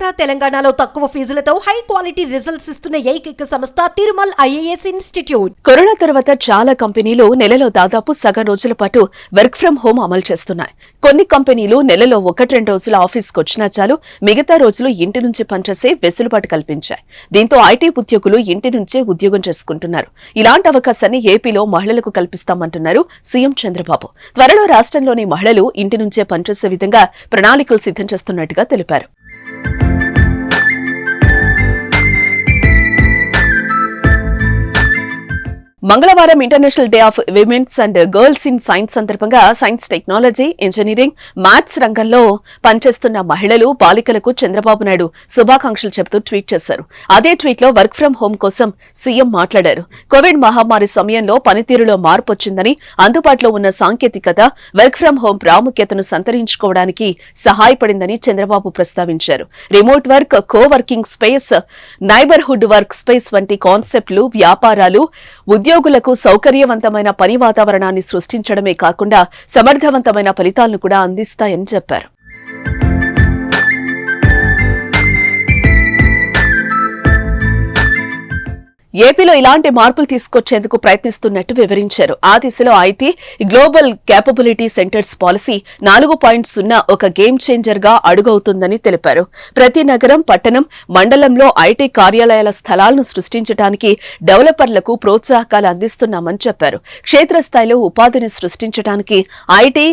ఆంధ్ర తెలంగాణలో తక్కువ ఫీజులతో high quality results ఇస్తున్న ఏకైక సంస్థ తిరుమల్ ఐఏఎస్ ఇన్స్టిట్యూట్. కరోనా తర్వాత చాలా కంపెనీలు నెలలో దాదాపు సగం రోజుల పాటు వర్క్ ఫ్రం హోం అమలు చేస్తున్నాయి. కొన్ని కంపెనీలు నెలలో ఒకటి రెండు రోజుల ఆఫీస్కి వచ్చినా చాలు మిగతా రోజులు ఇంటి నుంచి పనిచేసే వెసులుబాటు కల్పించాయి. దీంతో ఐటీ ఉద్యోగులు ఇంటి నుంచే ఉద్యోగం చేసుకుంటున్నారు. ఇలాంటి అవకాశాన్ని ఏపీలో మహిళలకు కల్పిస్తామంటున్నారు సీఎం చంద్రబాబు. త్వరలో రాష్ట్రంలోని మహిళలు ఇంటి నుంచే పనిచేసే విధంగా ప్రణాళికలు సిద్ధం చేస్తున్నట్టుగా తెలిపారు. మంగళవారం international day of women's and girls in science సందర్భంగా సైన్స్ టెక్నాలజీ ఇంజనీరింగ్ మ్యాథ్స్ రంగంలో పనిచేస్తున్న మహిళలు బాలికలకు చంద్రబాబు నాయుడు శుభాకాంక్షలు చెబుతూ ట్వీట్ చేశారు. అదే ట్వీట్లో వర్క్ ఫ్రం హోం కోసం సీఎం మాట్లాడారు. కోవిడ్ మహమ్మారి సమయంలో పనితీరులో మార్పు వచ్చిందని అందుబాటులో ఉన్న సాంకేతికత వర్క్ ఫ్రం హోం ప్రాముఖ్యతను సంతరించుకోవడానికి సహాయపడిందని చంద్రబాబు ప్రస్తావించారు. Remote work co working space neighbourhood work space వంటి కాన్సెప్ట్లు వ్యాపారాలు ఉద్యోగులకు సౌకర్యవంతమైన పని వాతావరణాన్ని సృష్టించడమే కాకుండా సమర్థవంతమైన ఫలితాలను కూడా అందిస్తాయని చెప్పారు. ఏపీలో ఇలాంటి మార్పులు తీసుకొచ్చేందుకు ప్రయత్నిస్తున్నట్టు వివరించారు. ఆ దిశలో IT global capability centres policy నాలుగు పాయింట్ సున్నా ఒక గేమ్ చేంజర్గా అడుగవుతుందని తెలిపారు. ప్రతి నగరం పట్టణం మండలంలో ఐటీ కార్యాలయాల స్థలాలను సృష్టించడానికి డెవలపర్లకు ప్రోత్సాహకాలు అందిస్తున్నామని చెప్పారు. క్షేత్రస్థాయిలో ఉపాధిని సృష్టించడానికి ఐటీ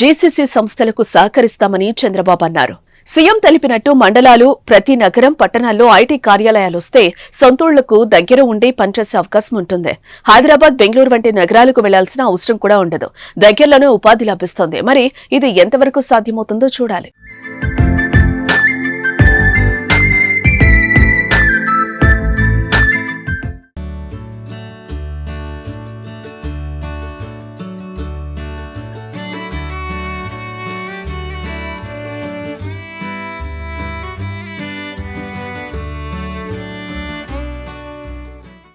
జీసీసీ సంస్థలకు సహకరిస్తామని చంద్రబాబు అన్నారు. సీఎం తెలిపినట్టు మండలాలు ప్రతి నగరం పట్టణాల్లో ఐటీ కార్యాలయాలు వస్తే సొంతూళ్ళకు దగ్గర ఉండి పనిచేసే అవకాశం ఉంటుంది. హైదరాబాద్ బెంగళూరు వంటి నగరాలకు వెళ్ళాల్సిన అవసరం కూడా ఉండదు. దగ్గరలోనే ఉపాధి లభిస్తుంది. మరి ఇది ఎంతవరకు సాధ్యమవుతుందో చూడాలి.